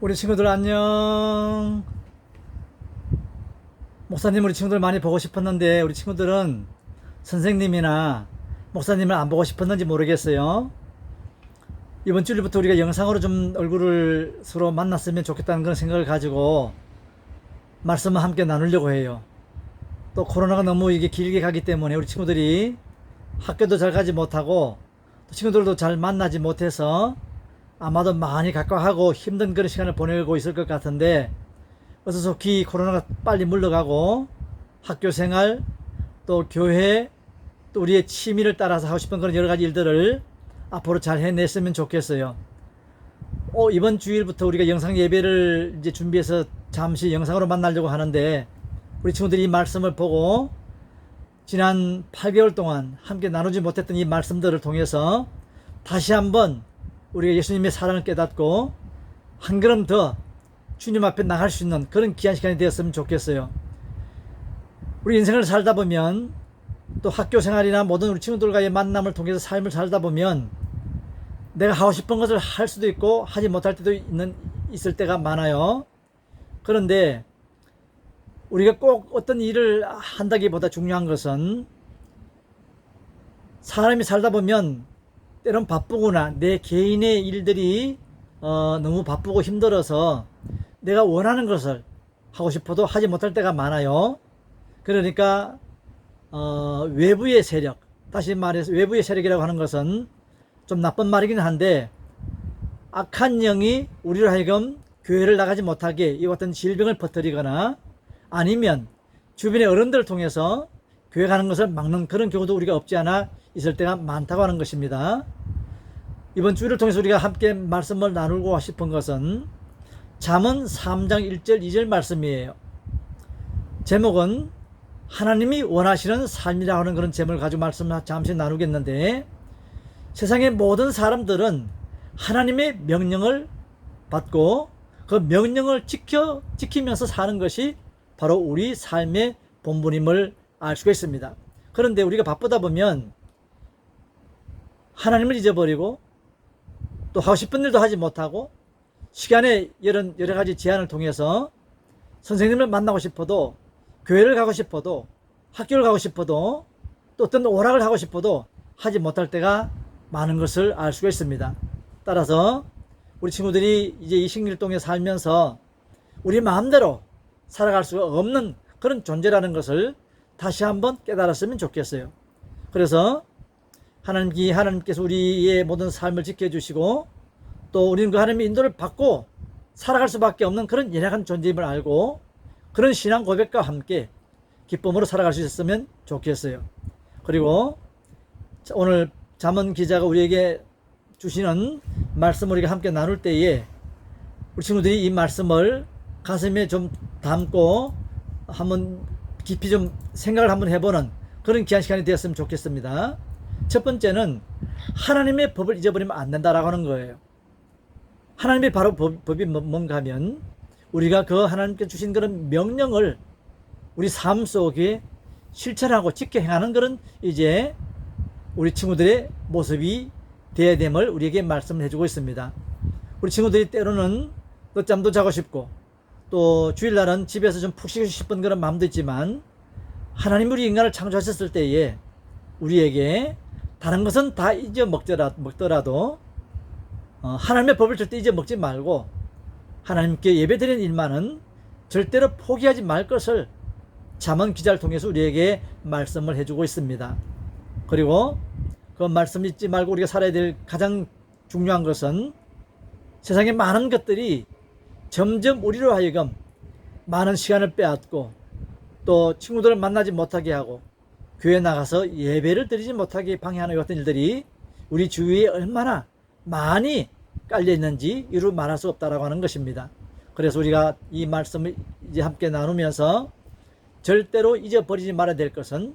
우리 친구들 안녕. 목사님 우리 친구들 많이 보고 싶었는데 우리 친구들은 선생님이나 목사님을 안 보고 싶었는지 모르겠어요. 이번 주일부터 우리가 영상으로 좀 얼굴을 서로 만났으면 좋겠다는 그런 생각을 가지고 말씀을 함께 나누려고 해요. 또 코로나가 너무 이게 길게 가기 때문에 우리 친구들이 학교도 잘 가지 못하고 또 친구들도 잘 만나지 못해서 아마도 많이 각박하고 힘든 그런 시간을 보내고 있을 것 같은데 어서 속히 코로나가 빨리 물러가고 학교 생활 또 교회 또 우리의 취미를 따라서 하고 싶은 그런 여러 가지 일들을 앞으로 잘 해냈으면 좋겠어요. 어, 이번 주일부터 우리가 영상 예배를 이제 준비해서 잠시 영상으로 만나려고 하는데 우리 친구들이 이 말씀을 보고 지난 8개월 동안 함께 나누지 못했던 이 말씀들을 통해서 다시 한번 우리가 예수님의 사랑을 깨닫고 한 걸음 더 주님 앞에 나갈 수 있는 그런 귀한 시간이 되었으면 좋겠어요. 우리 인생을 살다 보면 또 학교 생활이나 모든 우리 친구들과의 만남을 통해서 삶을 살다 보면 내가 하고 싶은 것을 할 수도 있고 하지 못할 때도 있는 있을 때가 많아요. 그런데 우리가 꼭 어떤 일을 한다기보다 중요한 것은 사람이 살다 보면 때론 바쁘구나 내 개인의 일들이 어, 너무 바쁘고 힘들어서 내가 원하는 것을 하고 싶어도 하지 못할 때가 많아요. 그러니까 어, 외부의 세력 다시 말해서 외부의 세력이라고 하는 것은 좀 나쁜 말이긴 한데 악한 영이 우리로 하여금 교회를 나가지 못하게 이 어떤 질병을 퍼뜨리거나 아니면 주변의 어른들을 통해서 교회 가는 것을 막는 그런 경우도 우리가 없지 않아 있을 때가 많다고 하는 것입니다. 이번 주일을 통해서 우리가 함께 말씀을 나누고 싶은 것은 잠언 3장 1절 2절 말씀이에요. 제목은 하나님이 원하시는 삶이라 하는 그런 제목을 가지고 말씀을 잠시 나누겠는데 세상의 모든 사람들은 하나님의 명령을 받고 그 명령을 지켜 지키면서 사는 것이 바로 우리 삶의 본분임을 알 수가 있습니다. 그런데 우리가 바쁘다 보면 하나님을 잊어버리고 또 하고 싶은 일도 하지 못하고 시간의 여러, 여러 가지 제한을 통해서 선생님을 만나고 싶어도 교회를 가고 싶어도 학교를 가고 싶어도 또 어떤 오락을 하고 싶어도 하지 못할 때가 많은 것을 알 수가 있습니다. 따라서 우리 친구들이 이제 이 신길동에 살면서 우리 마음대로 살아갈 수가 없는 그런 존재라는 것을 다시 한번 깨달았으면 좋겠어요. 그래서 하나님 이 하나님께서 우리의 모든 삶을 지켜주시고 또 우리는 그 하나님의 인도를 받고 살아갈 수밖에 없는 그런 연약한 존재임을 알고 그런 신앙 고백과 함께 기쁨으로 살아갈 수 있었으면 좋겠어요. 그리고 오늘 잠언 기자가 우리에게 주시는 말씀 우리가 함께 나눌 때에 우리 친구들이 이 말씀을 가슴에 좀 담고 한번 깊이 좀 생각을 한번 해보는 그런 귀한 시간이 되었으면 좋겠습니다. 첫 번째는 하나님의 법을 잊어버리면 안 된다라고 하는 거예요. 하나님의 바로 법, 법이 뭐- 뭔가 하면 우리가 그 하나님께 주신 그런 명령을 우리 삶 속에 실천하고 지켜 행하는 그런 이제 우리 친구들의 모습이 되어야 됨을 우리에게 말씀을 해주고 있습니다. 우리 친구들이 때로는 늦잠도 자고 싶고 또 주일날은 집에서 좀 푹 쉬고 싶은 그런 마음도 있지만 하나님 우리 인간을 창조하셨을 때에 우리에게 다른 것은 다 잊어 먹더라, 먹더라도 어, 하나님의 법을 절대 잊어 먹지 말고 하나님께 예배드리는 일만은 절대로 포기하지 말 것을 잠언 기자를 통해서 우리에게 말씀을 해주고 있습니다. 그리고 그 말씀 잊지 말고 우리가 살아야 될 가장 중요한 것은 세상에 많은 것들이 점점 우리로 하여금 많은 시간을 빼앗고 또 친구들을 만나지 못하게 하고 교회 나가서 예배를 드리지 못하게 방해하는 어떤 일들이 우리 주위에 얼마나 많이 깔려 있는지 이루 말할 수 없다라고 하는 것입니다. 그래서 우리가 이 말씀을 이제 함께 나누면서 절대로 잊어버리지 말아야 될 것은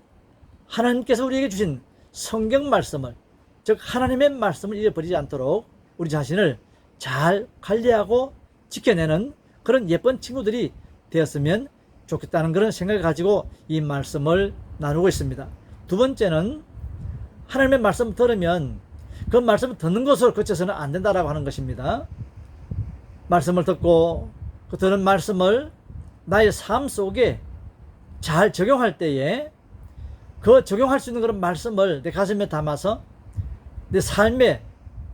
하나님께서 우리에게 주신 성경 말씀을 즉 하나님의 말씀을 잊어버리지 않도록 우리 자신을 잘 관리하고 지켜내는 그런 예쁜 친구들이 되었으면 좋겠다는 그런 생각을 가지고 이 말씀을 나누고 있습니다. 두 번째는 하나님의 말씀을 들으면 그 말씀을 듣는 것으로 그쳐서는 안 된다라고 하는 것입니다. 말씀을 듣고 그 들은 말씀을 나의 삶 속에 잘 적용할 때에 그 적용할 수 있는 그런 말씀을 내 가슴에 담아서 내 삶의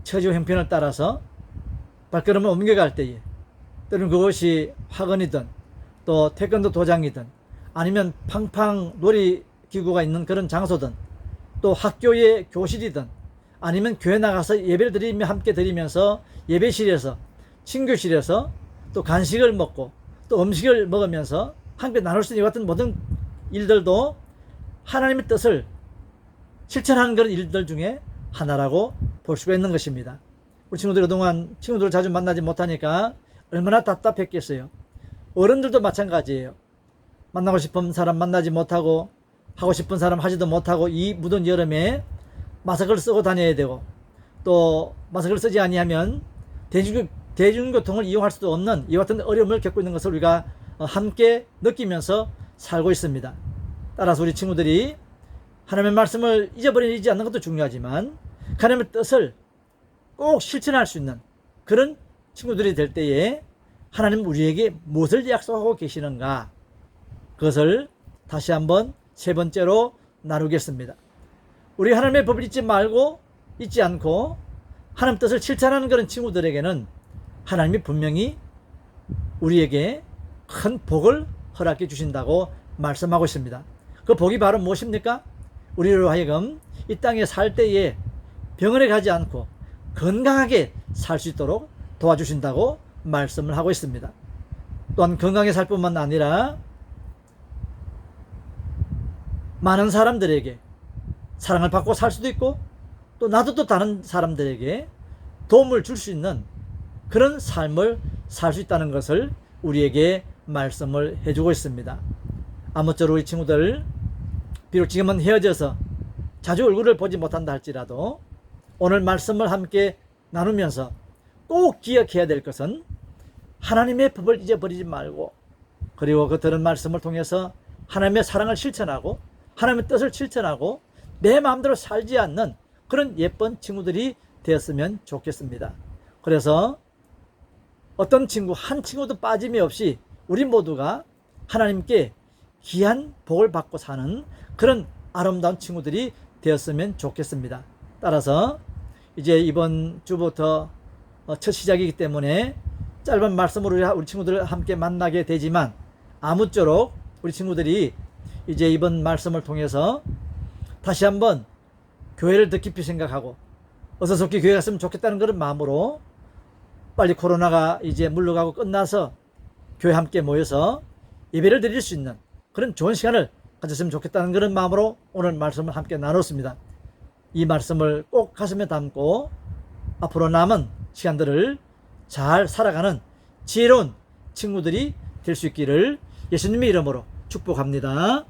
처지와 형편을 따라서 발걸음을 옮겨갈 때에 때로는 그것이 학원이든 또 태권도 도장이든 아니면 팡팡 놀이 기구가 있는 그런 장소든 또 학교의 교실이든 아니면 교회 나가서 예배를 드리며 함께 드리면서 예배실에서 친교실에서 또 간식을 먹고 또 음식을 먹으면서 함께 나눌 수 있는 이 같은 모든 일들도 하나님의 뜻을 실천하는 그런 일들 중에 하나라고 볼 수가 있는 것입니다. 우리 친구들 그동안 친구들을 자주 만나지 못하니까 얼마나 답답했겠어요. 어른들도 마찬가지예요. 만나고 싶은 사람 만나지 못하고 하고 싶은 사람 하지도 못하고 이 무더운 여름에 마스크를 쓰고 다녀야 되고 또 마스크를 쓰지 아니하면 대중, 대중교통을 이용할 수도 없는 이와 같은 어려움을 겪고 있는 것을 우리가 어, 함께 느끼면서 살고 있습니다. 따라서 우리 친구들이 하나님의 말씀을 잊어버리지 않는 것도 중요하지만 하나님의 뜻을 꼭 실천할 수 있는 그런 친구들이 될 때에 하나님 우리에게 무엇을 약속하고 계시는가 그것을 다시 한번 세 번째로 나누겠습니다. 우리 하나님의 법을 잊지 말고 잊지 않고 하나님 뜻을 실천하는 그런 친구들에게는 하나님이 분명히 우리에게 큰 복을 허락해 주신다고 말씀하고 있습니다. 그 복이 바로 무엇입니까? 우리로 하여금 이 땅에 살 때에 병원에 가지 않고 건강하게 살 수 있도록 도와주신다고 말씀을 하고 있습니다. 또한 건강하게 살 뿐만 아니라 많은 사람들에게 사랑을 받고 살 수도 있고 또 나도 또 다른 사람들에게 도움을 줄 수 있는 그런 삶을 살 수 있다는 것을 우리에게 말씀을 해주고 있습니다. 아무쪼록 우리 친구들 비록 지금은 헤어져서 자주 얼굴을 보지 못한다 할지라도 오늘 말씀을 함께 나누면서 꼭 기억해야 될 것은 하나님의 법을 잊어버리지 말고 그리고 그 들은 말씀을 통해서 하나님의 사랑을 실천하고 하나님의 뜻을 실천하고 내 마음대로 살지 않는 그런 예쁜 친구들이 되었으면 좋겠습니다. 그래서 어떤 친구, 한 친구도 빠짐이 없이 우리 모두가 하나님께 귀한 복을 받고 사는 그런 아름다운 친구들이 되었으면 좋겠습니다. 따라서 이제 이번 주부터 어, 첫 시작이기 때문에 짧은 말씀으로 우리- 친구들을 함께 만나게 되지만 아무쪼록 우리 친구들이 이제 이번 말씀을 통해서 다시 한번 교회를 더 깊이 생각하고 어서 속히 교회 갔으면 좋겠다는 그런 마음으로 빨리 코로나가 이제 물러가고 끝나서 교회 함께 모여서 예배를 드릴 수 있는 그런 좋은 시간을 가졌으면 좋겠다는 그런 마음으로 오늘 말씀을 함께 나눴습니다. 이 말씀을 꼭 가슴에 담고 앞으로 남은 시간들을 잘 살아가는 지혜로운 친구들이 될 수 있기를 예수님의 이름으로 축복합니다.